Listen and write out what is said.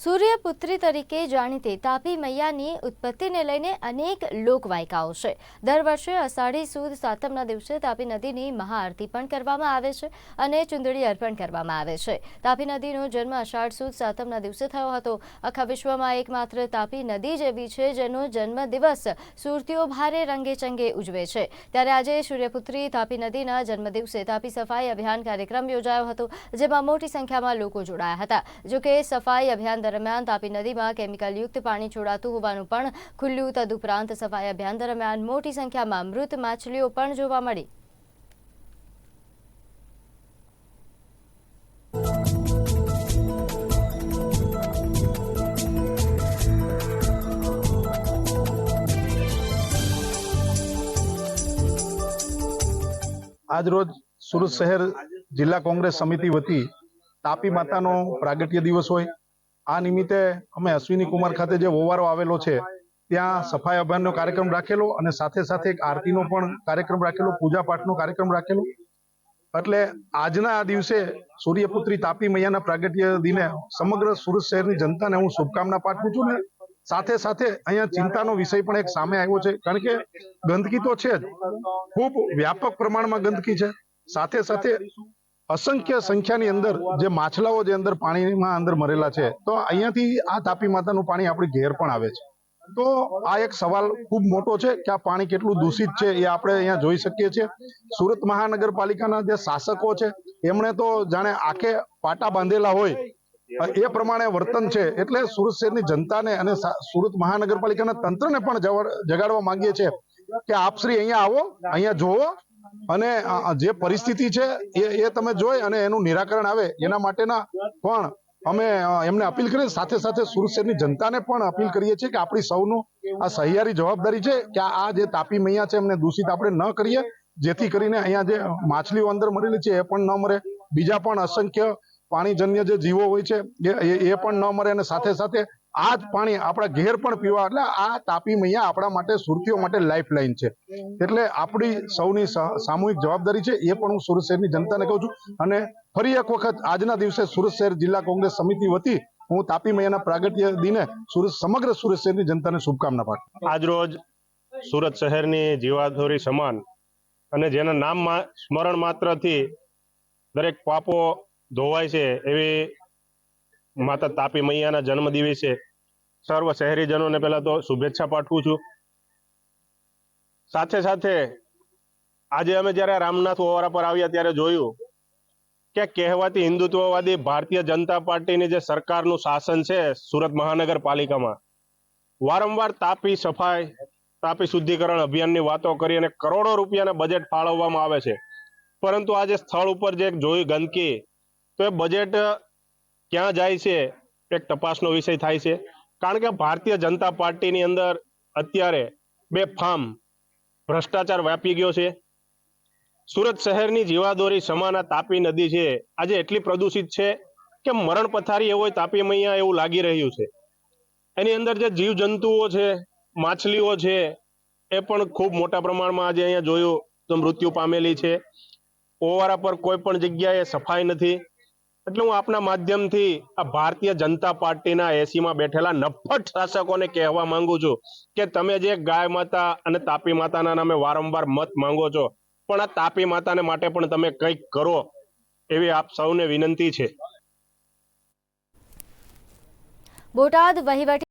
સૂર્યપુત્રી તરીકે જાણીતી તાપી મૈયાની ઉત્પત્તિને લઈને અનેક લોકવાયકાઓ છે. દર વર્ષે અષાઢી સુદ સાતમના દિવસે તાપી નદીની મહાઆરતી પણ કરવામાં આવે છે અને ચુંદડી અર્પણ કરવામાં આવે છે. તાપી નદીનો જન્મ અષાઢ સુદ સાતમના દિવસે થયો હતો. આખા વિશ્વમાં એકમાત્ર તાપી નદી જ એવી છે જેનો જન્મદિવસ સુરતીઓ ભારે રંગે ચંગે ઉજવે છે. ત્યારે આજે સૂર્યપુત્રી તાપી નદીના જન્મદિવસે તાપી સફાઈ અભિયાન કાર્યક્રમ યોજાયો હતો, જેમાં મોટી સંખ્યામાં લોકો જોડાયા હતા. જોકે સફાઈ અભિયાન દરમિયાન તાપી નદીમાં કેમિકલયુક્ત પાણી છોડાતું હોવાનું પણ ખુલ્લું તદુપરાંત સફાઈ અભિયાન દરમિયાન મોટી સંખ્યામાં મૃત માછલીઓ પણ જોવા મળી. આજ રોજ સુરત શહેર જિલ્લા કોંગ્રેસ સમિતિ વતી તાપી માતાનો પ્રાગટ્ય દિવસ હોય. આ નિમિત્તે અમે અશ્વિની કુમાર ખાતે જે વોવારો આવેલો છે, ત્યાં સફાઈ અભિયાનનો કાર્યક્રમ રાખેલો અને સાથે સાથે એક આરતીનો પણ કાર્યક્રમ રાખેલો પૂજા પાઠનો કાર્યક્રમ રાખેલો. એટલે આજના આ દિવસે સૂર્યપુત્રી તાપી મૈયાના પ્રાગટ્ય દિને સમગ્ર સુરત શહેરની જનતાને હું શુભકામના પાઠવું છું ને સાથે સાથે અહીંયા ચિંતાનો વિષય પણ એક સામે આવ્યો છે, કારણ કે ગંદકી તો છે જ. ખૂબ વ્યાપક પ્રમાણમાં ગંદકી છે. સાથે સાથે અસંખ્ય સંખ્યાની અંદર જે માછલાઓ જે અંદર પાણીમાં અંદર મરેલા છે તો અહીંયાથી આ તાપી માતાનું પાણી આપણી ઘેર પણ આવે છે. તો આ એક સવાલ ખૂબ મોટો છે કે આ પાણી કેટલું દૂષિત છે એ આપણે અહીંયા જોઈ શકીએ છીએ. સુરત મહાનગરપાલિકાના જે શાસકો છે એમણે તો જાણે આખે પાટા બાંધેલા હોય એ પ્રમાણે વર્તન છે. એટલે સુરત શહેરની જનતાને અને સુરત મહાનગરપાલિકાના તંત્રને પણ જગાડવા માંગીએ છીએ કે આપ શ્રી અહીંયા આવો અહીંયા જોવો અને જે પરિસ્થિતિ છે, એ એ તમે જોઈ અને એનું નિરાકરણ આવે, એના માટેના પણ અમે એમને અપીલ કરીએ. સાથે સાથે સુરત જનતાને પણ અપીલ કરીએ છીએ કે આપણી સૌનું આ સહિયારી જવાબદારી છે કે આ જે તાપી મૈયા છે, એમને દૂષિત આપણે ન કરીએ, જેથી કરીને અહીંયા જે માછલીઓ અંદર મરેલી છે, એ પણ ન મરે. બીજા પણ અસંખ્ય પાણીજન્ય જે જીવો હોય છે એ પણ ન મરે અને સાથે સાથે આ જ પાણી આપણા ઘેર પણ પીવા એટલે આ તાપી મૈયા આપણા માટે સુરતીઓ માટે લાઈફ લાઈન છે. એટલે આપણી સૌની સામૂહિક જવાબદારી છે, એ પણ હું સુરત શહેરની જનતાને કહું છું. અને ફરી એક વખત આજના દિવસે સુરત શહેર જિલ્લા કોંગ્રેસ સમિતિ વતી હું તાપી મૈયાના પ્રાગટ્ય દિને સુરત, સમગ્ર સુરત શહેરની જનતાને શુભકામના પાઠવું આજરોજ સુરત શહેરની જીવાધોરી સમાન અને જેના નામ મા- સ્મરણ માત્રથી દરેક પાપો ધોવાય છે એવી માતા તાપી મૈયાના જન્મ દિવસે સર્વ શહેરીજનોને પહેલા તો શુભેચ્છા પાઠવું છું. સાથે સાથે આજે અમે જ્યારે રામનાથ ઓવારા પર આવ્યા ત્યારે જોયું કે કહેવાતી હિન્દુત્વવાદી ભારતીય જનતા પાર્ટીની જે સરકારનું શાસન છે સુરત મહાનગરપાલિકામાં, વારંવાર તાપી સફાઈ, તાપી શુદ્ધિકરણ અભિયાનની વાતો કરી અને કરોડો રૂપિયાના બજેટ ફાળવવામાં આવે છે. પરંતુ આજે સ્થળ ઉપર જે જોઈ ગંદકી, તો એ બજેટ ક્યાં જાય છે એક તપાસનો વિષય થાય છે. કારણ કે ભારતીય જનતા પાર્ટીની અંદર અત્યારે બે ફાર્મ ભ્રષ્ટાચાર વ્યાપી ગયો છે. સુરત શહેરની જીવાદોરી સમાના તાપી નદી છે. આજે એટલી પ્રદૂષિત છે કે મરણ પથારી એવો તાપી મૈયા એવું લાગી રહ્યું છે. એની અંદર જે જીવ જંતુઓ છે, માછલીઓ છે, એ પણ ખૂબ મોટા પ્રમાણમાં આજે અહીંયા જોયું તો મૃત્યુ પામેલી છે. ઓવારા પર કોઈ પણ જગ્યાએ સફાઈ નથી. એટલે હું આપના માધ્યમથી આ ભારતીય જનતા પાર્ટીના એસીમાં બેઠેલા નફટ શાસકોને કહેવા માંગુ છું કે તમે જે ગાય માતા અને તાપી માતાના નામે વારંવાર મત માંગો છો, પણ આ તાપી માતાને માટે પણ તમે કંઈક કરો એવી આપ સૌને વિનંતી છે. બોટાદ વહીવટી